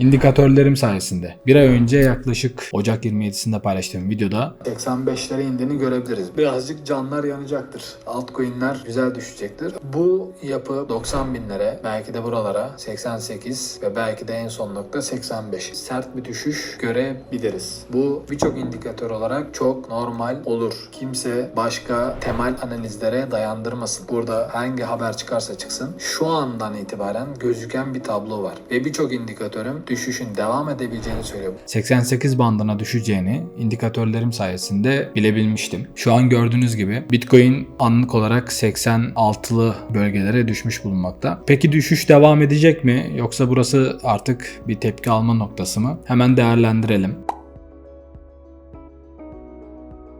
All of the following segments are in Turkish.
indikatörlerim sayesinde. Bir ay önce yaklaşık Ocak 27'sinde paylaştığım videoda 85'lere indiğini görebiliriz. Birazcık canlar yanacaktır. Altcoin'ler güzel düşecektir. Bu yapı 90 binlere belki de buralara 88 ve belki de en son nokta 85. Sert bir düşüş görebiliriz. Bu birçok indikatör olarak çok normal olur. Kimse başka temel analizlere dayandırmasın. Burada hangi haber çıkarsa çıksın şu andan itibaren gözüken bir tablo var. Ve birçok indikatörüm düşüşün devam edebileceğini söylüyor. 88 bandına düşeceğini indikatörlerim sayesinde bilebilmiştim. Şu an gördüğünüz gibi Bitcoin anlık olarak 86'lı bölgelere düşmüş bulunmakta. Peki düşüş devam edecek mi yoksa burası artık bir tepki alma noktası mı? Hemen değerlendirelim.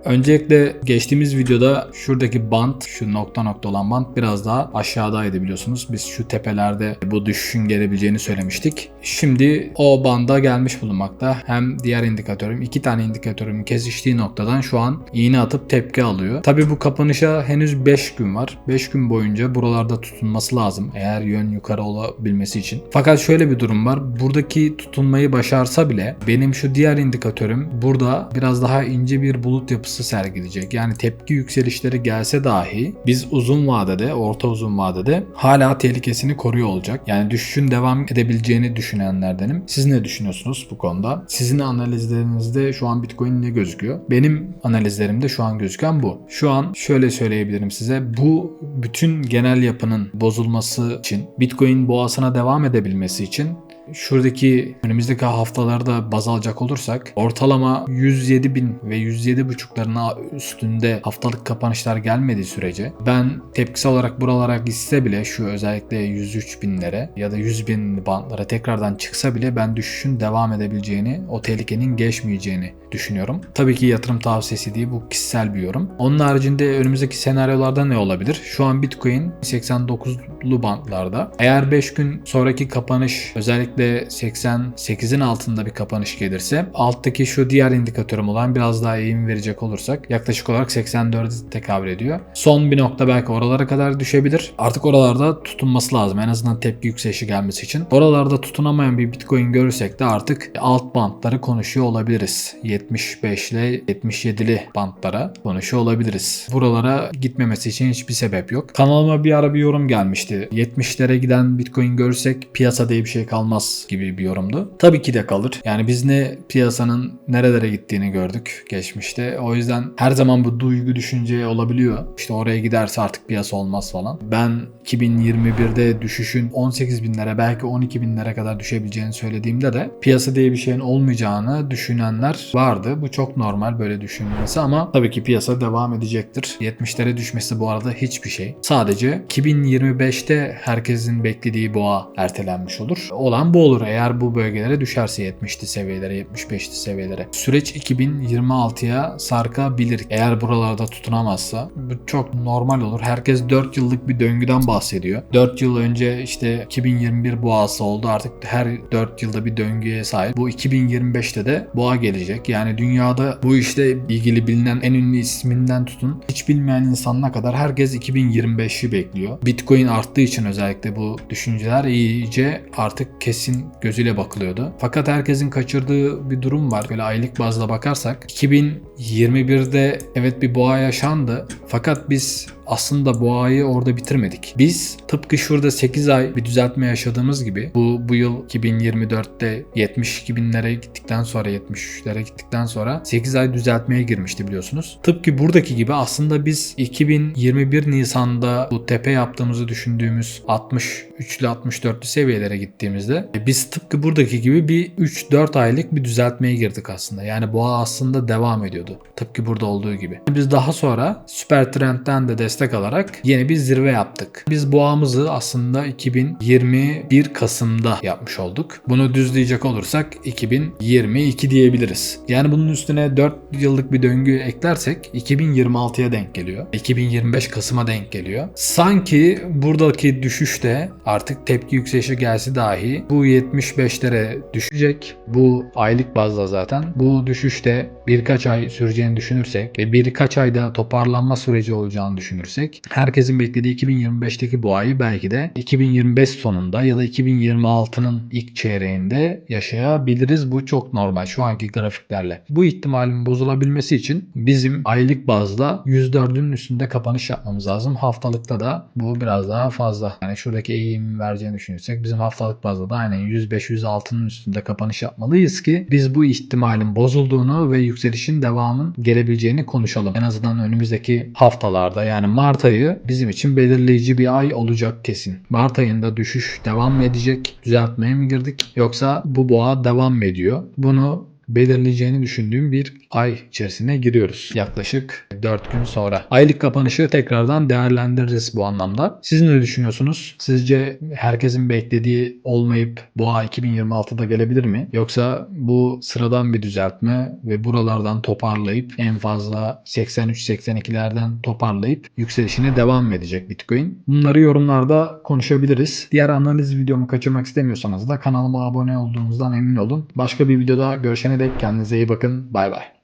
Öncelikle geçtiğimiz videoda şuradaki bant, şu nokta nokta olan bant biraz daha aşağıdaydı biliyorsunuz. Biz şu tepelerde bu düşüşün gelebileceğini söylemiştik. Şimdi o banda gelmiş bulunmakta. Hem diğer indikatörüm, iki tane indikatörümün kesiştiği noktadan şu an iğne atıp tepki alıyor. Tabi bu kapanışa henüz 5 gün var. 5 gün boyunca buralarda tutunması lazım. Eğer yön yukarı olabilmesi için. Fakat şöyle bir durum var. Buradaki tutunmayı başarsa bile benim şu diğer indikatörüm burada biraz daha ince bir bulut yapısı sergileyecek. Yani tepki yükselişleri gelse dahi biz uzun vadede, orta uzun vadede hala tehlikesini koruyor olacak. Yani düşüşün devam edebileceğini düşünenlerdenim. Siz ne düşünüyorsunuz bu konuda? Sizin analizlerinizde şu an Bitcoin ne gözüküyor? Benim analizlerimde şu an gözüken bu. Şu an şöyle söyleyebilirim size. Bu bütün genel yapının bozulması için, Bitcoin boğasına devam edebilmesi için şuradaki önümüzdeki haftalarda baz alacak olursak ortalama 107 bin ve 107 buçuklarına üstünde haftalık kapanışlar gelmediği sürece ben tepkisel olarak buralara gitse bile şu özellikle 103 binlere ya da 100 bin bantlara tekrardan çıksa bile ben düşüşün devam edebileceğini, o tehlikenin geçmeyeceğini düşünüyorum. Tabii ki yatırım tavsiyesi değil bu kişisel bir yorum. Onun haricinde önümüzdeki senaryolarda ne olabilir? Şu an Bitcoin 89'lu bantlarda. Eğer 5 gün sonraki kapanış özellikle 88'in altında bir kapanış gelirse alttaki şu diğer indikatörüm olan biraz daha eğim verecek olursak yaklaşık olarak 84'e tekabül ediyor. Son bir nokta belki oralara kadar düşebilir. Artık oralarda tutunması lazım. En azından tepki yükselişi gelmesi için. Oralarda tutunamayan bir Bitcoin görürsek de artık alt bantları konuşuyor olabiliriz. 75 ile 77'li bantlara konuşuyor olabiliriz. Buralara gitmemesi için hiçbir sebep yok. Kanalıma bir ara bir yorum gelmişti. 70'lere giden Bitcoin görürsek piyasa diye bir şey kalmaz gibi bir yorumdu. Tabii ki de kalır. Yani biz ne piyasanın nerelere gittiğini gördük geçmişte. O yüzden her zaman bu duygu düşünce olabiliyor. İşte oraya giderse artık piyasa olmaz falan. Ben 2021'de düşüşün 18 binlere belki 12 binlere kadar düşebileceğini söylediğimde de piyasa diye bir şeyin olmayacağını düşünenler vardı. Bu çok normal böyle düşünülmesi ama tabii ki piyasa devam edecektir. 70'lere düşmesi bu arada hiçbir şey. Sadece 2025'te herkesin beklediği boğa ertelenmiş olur. Olan bu olur eğer bu bölgelere düşerse 70'li seviyelere 75'li seviyelere. Süreç 2026'ya sarkabilir. Eğer buralarda tutunamazsa bu çok normal olur. Herkes 4 yıllık bir döngüden bahsediyor. 4 yıl önce işte 2021 boğası oldu. Artık her 4 yılda bir döngüye sahip. Bu 2025'te de boğa gelecek. Yani dünyada bu işte ilgili bilinen en ünlü isminden tutun hiç bilmeyen insanına kadar herkes 2025'i bekliyor. Bitcoin arttığı için özellikle bu düşünceler iyice artık kesin gözüyle bakılıyordu. Fakat herkesin kaçırdığı bir durum var. Böyle aylık bazda bakarsak 2021'de evet bir boğa yaşandı. Fakat biz aslında boğayı orada bitirmedik. Biz tıpkı şurada 8 ay bir düzeltme yaşadığımız gibi bu bu yıl 2024'te 72 binlere gittikten sonra 73'lere gittikten sonra 8 ay düzeltmeye girmişti biliyorsunuz. Tıpkı buradaki gibi aslında biz 2021 Nisan'da bu tepe yaptığımızı düşündüğümüz 63'lü 64'lü seviyelere gittiğimizde e, biz tıpkı buradaki gibi bir 3-4 aylık bir düzeltmeye girdik aslında. Yani boğa aslında devam ediyordu. Tıpkı burada olduğu gibi. Biz daha sonra süper trendten de destek alarak yeni bir zirve yaptık. Biz boğamızı aslında 2021 Kasım'da yapmış olduk. Bunu düzleyecek olursak 2022 diyebiliriz. Yani bunun üstüne 4 yıllık bir döngü eklersek 2026'ya denk geliyor. 2025 Kasım'a denk geliyor. Sanki buradaki düşüşte artık tepki yükselişi gelse dahi bu 75'lere düşecek. Bu aylık bazda zaten. Bu düşüşte birkaç ay süreceğini düşünürsek ve birkaç ayda toparlanma süreci olacağını düşünürsek düşünürsek herkesin beklediği 2025'teki bu ayı belki de 2025 sonunda ya da 2026'nın ilk çeyreğinde yaşayabiliriz. Bu çok normal şu anki grafiklerle. Bu ihtimalin bozulabilmesi için bizim aylık bazda 104'ün üstünde kapanış yapmamız lazım. Haftalıkta da bu biraz daha fazla. Yani şuradaki eğim vereceğini düşünürsek bizim haftalık bazda da aynen 105-106'nın üstünde kapanış yapmalıyız ki biz bu ihtimalin bozulduğunu ve yükselişin devamın gelebileceğini konuşalım. En azından önümüzdeki haftalarda yani Mart ayı bizim için belirleyici bir ay olacak kesin. Mart ayında düşüş devam mı edecek? Düzeltmeye mi girdik? Yoksa bu boğa devam mı ediyor? Bunu belirleyeceğini düşündüğüm bir ay içerisine giriyoruz. Yaklaşık 4 gün sonra. Aylık kapanışı tekrardan değerlendiririz bu anlamda. Siz ne düşünüyorsunuz? Sizce herkesin beklediği olmayıp boğa 2026'da gelebilir mi? Yoksa bu sıradan bir düzeltme ve buralardan toparlayıp en fazla 83-82'lerden toparlayıp yükselişine devam edecek Bitcoin? Bunları yorumlarda konuşabiliriz. Diğer analiz videomu kaçırmak istemiyorsanız da kanalıma abone olduğunuzdan emin olun. Başka bir videoda görüşene dek kendinize iyi bakın. Bay bay.